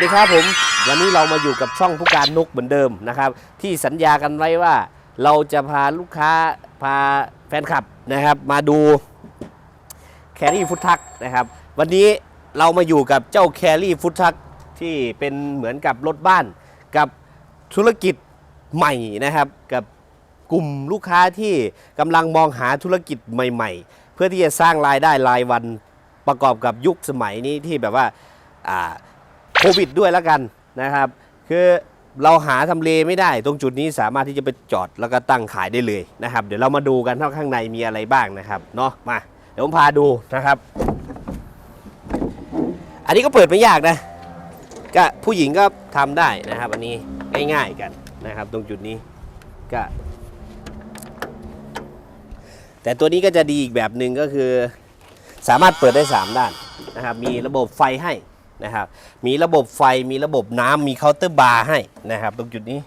วัสดีครับผม วันนี้เรามาอยู่กับช่องผู้การนกเหมือนเดิมนะครับ ที่สัญญากันไว้ว่า เราจะพาลูกค้าพาแฟนคลับนะครับ มาดูแครี่ฟุตทักนะครับ วันนี้เรามาอยู่กับเจ้าแครี่ฟุตทักที่เป็นเหมือนกับรถบ้านกับธุรกิจใหม่นะครับ กับกลุ่มลูกค้าที่กำลังมองหาธุรกิจใหม่ ๆ เพื่อที่จะสร้างรายได้รายวันประกอบกับยุคสมัยนี้ที่แบบว่า โควิดด้วยแล้วกันนะครับ คือเราหาทำเลไม่ได้ ตรงจุดนี้สามารถที่จะไปจอดแล้วก็ตั้งขายได้เลยนะครับ เดี๋ยวเรามาดูกันว่าข้างในมีอะไรบ้างนะครับเนาะมาเดี๋ยวผมพาดูนะครับ อันนี้ก็เปิดไม่ยากนะก็ผู้หญิงก็ทำได้นะครับ อันนี้ง่ายๆกันนะครับ ตรงจุดนี้ก็แต่ตัวนี้ก็จะดีอีกแบบหนึ่งก็คือ สามารถเปิดได้ 3 ด้านนะครับ มีระบบไฟให้ นะครับ มีระบบไฟมีระบบน้ำมีเคาน์เตอร์บาร์ให้นะครับ ตรงจุดนี้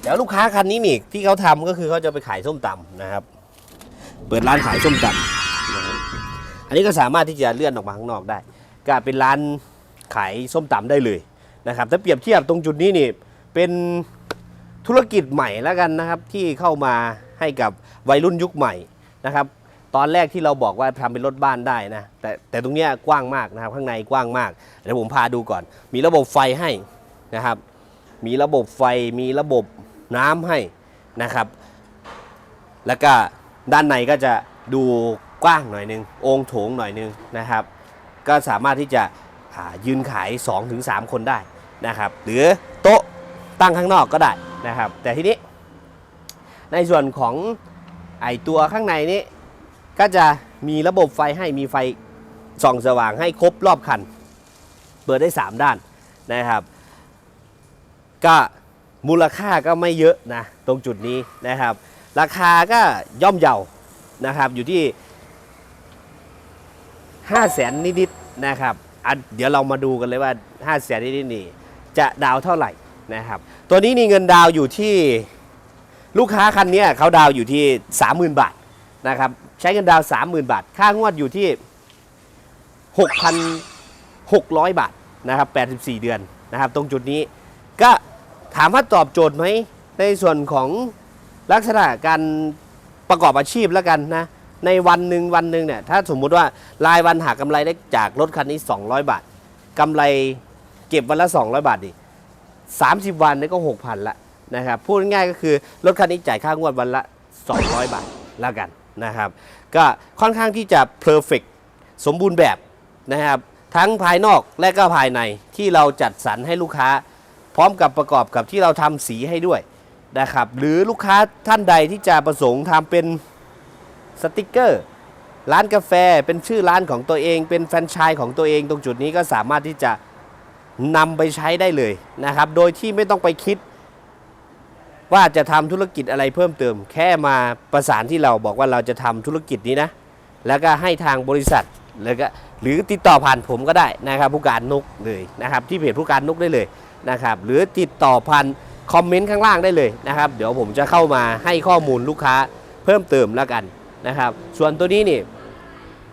เดี๋ยวลูกค้าคันนี้นี่ที่เขาทำก็คือเขาจะไปขายส้มตำนะครับ เปิดร้านขายส้มตำอันนี้ก็สามารถที่จะเลื่อนออกมาข้างนอกได้ก็เป็นร้านขายส้มตำได้เลยนะครับถ้าเปรียบเทียบตรงจุดนี้นี่เป็นธุรกิจใหม่แล้วกันนะครับที่เข้ามาให้กับวัยรุ่นยุคใหม่นะครับ ตอนแรกที่เราบอกว่าทำเป็นรถบ้านได้นะ แต่แต่ตรงเนี้ยกว้างมากนะครับ ข้างในกว้างมากเดี๋ยวผมพาดูก่อน มีระบบไฟให้นะครับ มีระบบไฟมีระบบน้ำให้นะครับ แล้วก็ด้านในก็จะดูกว้างหน่อยนึงองค์โถงหน่อยนึงนะครับ ก็สามารถที่จะยืนขาย 2-3 คนได้นะครับ หรือโต๊ะตั้งข้างนอกก็ได้นะครับ แต่ทีนี้ในส่วนของไอตัวข้างในนี้ ก็จะมีระบบไฟให้มีไฟส่องสว่างให้ครบรอบคัน เปิดได้ 3 ด้านนะครับ ก็มูลค่าก็ไม่เยอะนะตรงจุดนี้นะครับ ราคาก็ย่อมเยานะครับอยู่ที่ 5 0 0แสนนิดๆนะครับเดี๋ยวเรามาดูกันเลยว่า 5 0 0แสนนิดๆนี่จะดาวเท่าไหร่นะครับ ตัวนี้นี่เงินดาวอยู่ที่ลูกค้าคันนี้เขาดาวอยู่ที่ 30,000 บาท นะครับใช้เงินดาว30,000บาท ค่างวดอยู่ที่6,600บาทนะครับ84เดือนนะครับ ตรงจุดนี้ก็ถามว่าตอบโจทย์ไหมในส่วนของลักษณะการประกอบอาชีพแล้วกันนะในวันหนึ่งวันหนึ่งเนี่ยถ้าสมมุติว่ารายวันหากำไรได้จากรถคันนี้ 200 บาทกำไรเก็บวันละ 200 บาทดิ30 วันนี่ก็ 6,000 ละนะครับพูดง่ายก็คือรถคันนี้จ่ายค่างวดวันละ 200 บาทแล้วกัน นะครับ ก็ค่อนข้างที่จะเพอร์เฟกสมบูรณ์แบบนะครับ ทั้งภายนอกและก็ภายในที่เราจัดสรรให้ลูกค้า พร้อมกับประกอบกับที่เราทำสีให้ด้วยนะครับ หรือลูกค้าท่านใดที่จะประสงค์ทำเป็นสติกเกอร์ร้านกาแฟเป็นชื่อร้านของตัวเอง เป็นแฟรนไชส์ของตัวเองตรงจุดนี้ก็สามารถที่จะนำไปใช้ได้เลยนะครับ โดยที่ไม่ต้องไปคิด ว่าจะทำธุรกิจอะไรเพิ่มเติม แค่มาประสานที่เราบอกว่าเราจะทำธุรกิจนี้นะ แล้วก็ให้ทางบริษัทแล้วก็หรือติดต่อผ่านผมก็ได้นะครับผู้การนุกเลยนะครับ ที่เพจผู้การนุกได้เลยนะครับหรือติดต่อผ่านคอมเมนต์ข้างล่างได้เลยนะครับ เดี๋ยวผมจะเข้ามาให้ข้อมูลลูกค้าเพิ่มเติมแล้วกันนะครับ ส่วนตัวนี้นี่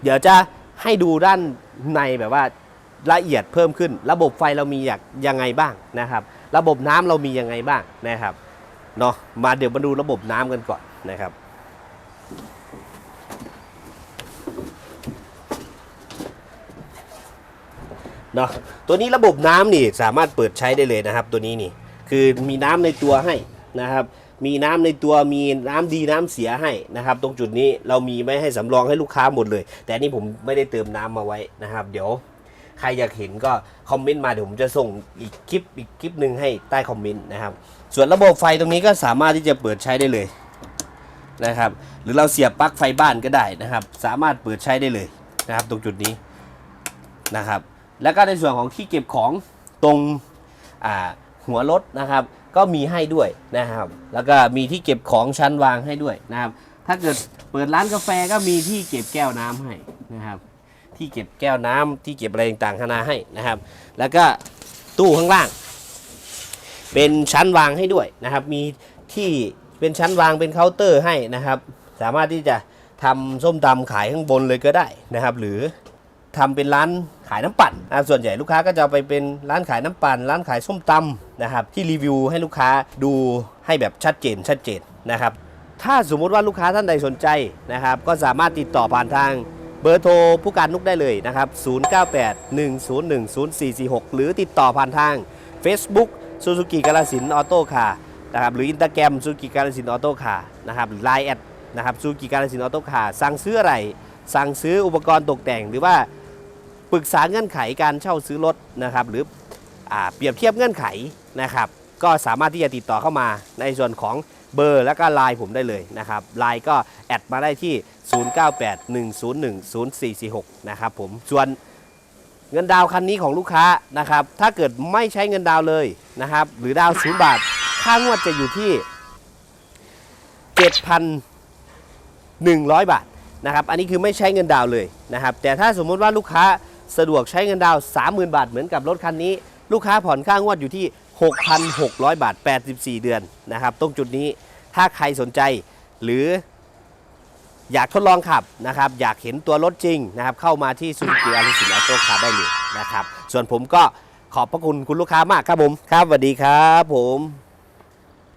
เดี๋ยวจะให้ดูด้านในแบบว่าละเอียดเพิ่มขึ้น ระบบไฟเรามีอย่างยังไงบ้างนะครับ ระบบน้ำเรามียังไงบ้างนะครับ เนาะมาเดี๋ยวมาดูระบบน้ำกันก่อนนะครับ เนาะตัวนี้ระบบน้ำนี่สามารถเปิดใช้ได้เลยนะครับ ตัวนี้นี่คือมีน้ำในตัวให้นะครับ มีน้ำในตัวมีน้ำดีน้ำเสียให้นะครับ ตรงจุดนี้เรามีไม่ให้สำรองให้ลูกค้าหมดเลย แต่นี่ผมไม่ได้เติมน้ำมาไว้นะครับ เดี๋ยว ครอยากเห็นก็คอมเมนต์มาเดี๋ยวผมจะส่งอีกคลิปอีกคลิปหนึ่งให้ใต้คอมเมนต์นะครับ ส่วนระบบไฟตรงนี้ก็สามารถที่จะเปิดใช้ได้เลยนะครับ หรือเราเสียบปลั๊กไฟบ้านก็ได้นะครับ สามารถเปิดใช้ได้เลยนะครับ ตรงจุดนี้นะครับ แล้วก็ในส่วนของที่เก็บของตรงหัวรถนะครับ ก็มีให้ด้วยนะครับ แล้วก็มีที่เก็บของชั้นวางให้ด้วยนะครับ ถ้าเกิดเปิดร้านกาแฟก็มีที่เก็บแก้วน้ำให้นะครับ ที่เก็บแก้วน้ำที่เก็บอะไรต่างๆนานาให้นะครับ แล้วก็ตู้ข้างล่าง เป็นชั้นวางให้ด้วยนะครับ มีที่เป็นชั้นวางเป็นเคาน์เตอร์ให้นะครับ สามารถที่จะทำส้มตำขายข้างบนเลยก็ได้นะครับ หรือทำเป็นร้านขายน้ำปั่นนะส่วนใหญ่ลูกค้าก็จะไปเป็นร้านขายน้ำปั่น ร้านขายส้มตำนะครับ ที่รีวิวให้ลูกค้าดูให้แบบชัดเจนชัดเจนนะครับ ถ้าสมมุติว่าลูกค้าท่านใดสนใจนะครับ ก็สามารถติดต่อผ่านทาง เบอร์โทรผู้การนุกได้เลยนะครับ 0981010446 หรือติดต่อผ่านทาง Facebook ซูซูกิกาลสินออโต้คาร์นะครับหรืออินตาแกรมซูซูกิกาลสินออโต้คาร์นะครับไลน์แอดนะครับซูซูกิกาลสินออโต้คาร์สั่งซื้ออะไร สั่งซื้ออุปกรณ์ตกแต่งหรือว่าปรึกษาเงื่อนไขการเช่าซื้อรถนะครับหรืออเปรียบเทียบเงื่อนไขนะครับ ก็สามารถที่จะติดต่อเข้ามาในส่วนของเบอร์แล้วก็ไลน์ผมได้เลยนะครับไลน์ก็แอดมาได้ที่ 0981010446 นะครับผมส่วนเงินดาวคันนี้ของลูกค้านะครับถ้าเกิดไม่ใช้เงินดาวเลยนะครับหรือดาวศูนย์บาท ค่างวดจะอยู่ที่ 7,100 บาทนะครับอันนี้คือไม่ใช้เงินดาวเลยนะครับแต่ถ้าสมมติว่าลูกค้าสะดวกใช้เงินดาว 30,000 บาทเหมือนกับรถคันนี้ ลูกค้าผ่อนค่างวดอยู่ที่ 6,600 บาท 84 เดือนนะครับ ตรงจุดนี้ถ้าใครสนใจหรืออยากทดลองขับนะครับ อยากเห็นตัวรถจริงนะครับ เข้ามาที่ซูซูกิอาริสินออโต้คาร์ได้เลยนะครับ ส่วนผมก็ขอบพระคุณคุณลูกค้ามากครับผม ครับสวัสดีครับผม